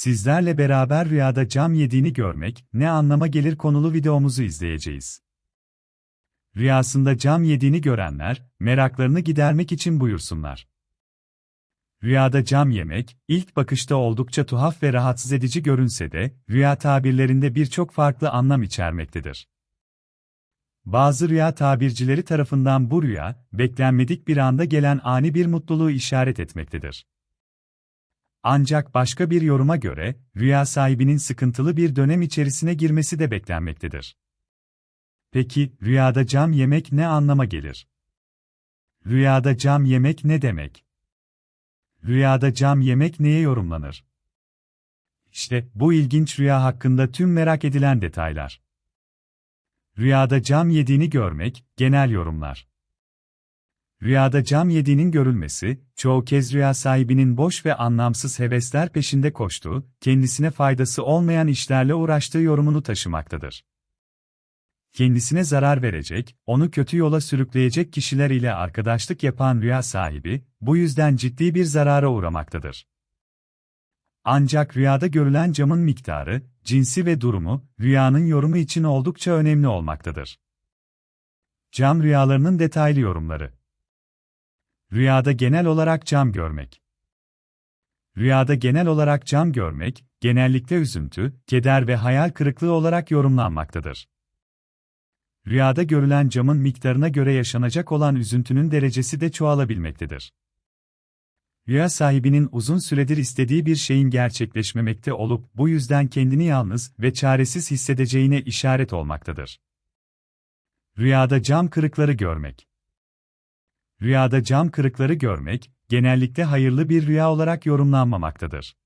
Sizlerle beraber rüyada cam yediğini görmek ne anlama gelir konulu videomuzu izleyeceğiz. Rüyasında cam yediğini görenler, meraklarını gidermek için buyursunlar. Rüyada cam yemek, ilk bakışta oldukça tuhaf ve rahatsız edici görünse de, rüya tabirlerinde birçok farklı anlam içermektedir. Bazı rüya tabircileri tarafından bu rüya, beklenmedik bir anda gelen ani bir mutluluğu işaret etmektedir. Ancak başka bir yoruma göre, rüya sahibinin sıkıntılı bir dönem içerisine girmesi de beklenmektedir. Peki, rüyada cam yemek ne anlama gelir? Rüyada cam yemek ne demek? Rüyada cam yemek neye yorumlanır? İşte bu ilginç rüya hakkında tüm merak edilen detaylar. Rüyada cam yediğini görmek, genel yorumlar. Rüyada cam yediğinin görülmesi, çoğu kez rüya sahibinin boş ve anlamsız hevesler peşinde koştuğu, kendisine faydası olmayan işlerle uğraştığı yorumunu taşımaktadır. Kendisine zarar verecek, onu kötü yola sürükleyecek kişiler ile arkadaşlık yapan rüya sahibi, bu yüzden ciddi bir zarara uğramaktadır. Ancak rüyada görülen camın miktarı, cinsi ve durumu, rüyanın yorumu için oldukça önemli olmaktadır. Cam rüyalarının detaylı yorumları Rüyada genel olarak cam görmek. Rüyada genel olarak cam görmek, genellikle üzüntü, keder ve hayal kırıklığı olarak yorumlanmaktadır. Rüyada görülen camın miktarına göre yaşanacak olan üzüntünün derecesi de çoğalabilmektedir. Rüya sahibinin uzun süredir istediği bir şeyin gerçekleşmemekte olup bu yüzden kendini yalnız ve çaresiz hissedeceğine işaret olmaktadır. Rüyada cam kırıkları görmek. Rüyada cam kırıkları görmek, genellikle hayırlı bir rüya olarak yorumlanmamaktadır.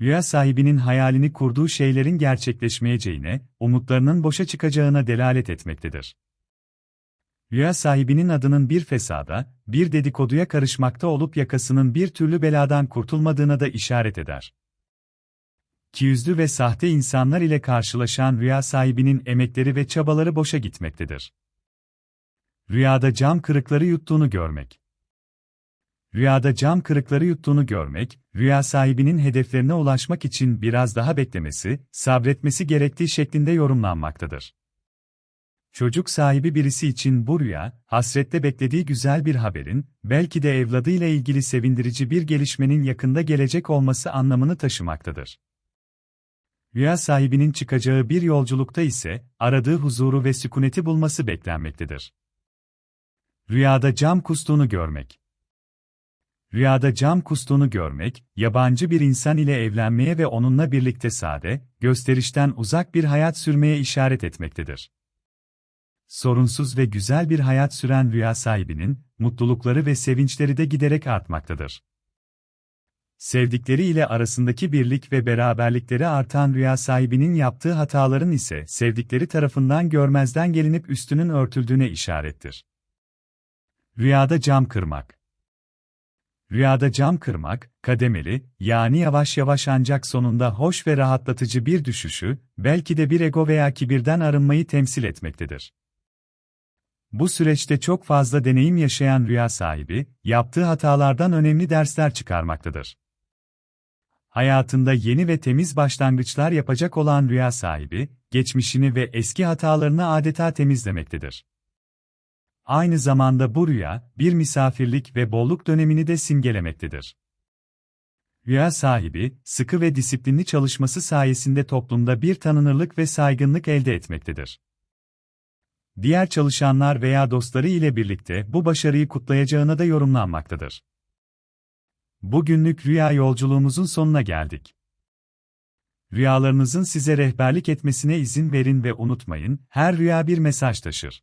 Rüya sahibinin hayalini kurduğu şeylerin gerçekleşmeyeceğine, umutlarının boşa çıkacağına delalet etmektedir. Rüya sahibinin adının bir fesada, bir dedikoduya karışmakta olup yakasının bir türlü beladan kurtulmadığına da işaret eder. Kiyüzlü ve sahte insanlar ile karşılaşan rüya sahibinin emekleri ve çabaları boşa gitmektedir. Rüyada cam kırıkları yuttuğunu görmek. Rüyada cam kırıkları yuttuğunu görmek, rüya sahibinin hedeflerine ulaşmak için biraz daha beklemesi, sabretmesi gerektiği şeklinde yorumlanmaktadır. Çocuk sahibi birisi için bu rüya, hasrette beklediği güzel bir haberin, belki de evladıyla ilgili sevindirici bir gelişmenin yakında gelecek olması anlamını taşımaktadır. Rüya sahibinin çıkacağı bir yolculukta ise, aradığı huzuru ve sükuneti bulması beklenmektedir. Rüyada cam kustuğunu görmek. Rüyada cam kustuğunu görmek, yabancı bir insan ile evlenmeye ve onunla birlikte sade, gösterişten uzak bir hayat sürmeye işaret etmektedir. Sorunsuz ve güzel bir hayat süren rüya sahibinin, mutlulukları ve sevinçleri de giderek artmaktadır. Sevdikleri ile arasındaki birlik ve beraberlikleri artan rüya sahibinin yaptığı hataların ise sevdikleri tarafından görmezden gelinip üstünün örtüldüğüne işarettir. Rüyada cam kırmak. Rüyada cam kırmak, kademeli, yani yavaş yavaş ancak sonunda hoş ve rahatlatıcı bir düşüşü, belki de bir ego veya kibirden arınmayı temsil etmektedir. Bu süreçte çok fazla deneyim yaşayan rüya sahibi, yaptığı hatalardan önemli dersler çıkarmaktadır. Hayatında yeni ve temiz başlangıçlar yapacak olan rüya sahibi, geçmişini ve eski hatalarını adeta temizlemektedir. Aynı zamanda bu rüya, bir misafirlik ve bolluk dönemini de simgelemektedir. Rüya sahibi, sıkı ve disiplinli çalışması sayesinde toplumda bir tanınırlık ve saygınlık elde etmektedir. Diğer çalışanlar veya dostları ile birlikte bu başarıyı kutlayacağına da yorumlanmaktadır. Bugünlük rüya yolculuğumuzun sonuna geldik. Rüyalarınızın size rehberlik etmesine izin verin ve unutmayın, her rüya bir mesaj taşır.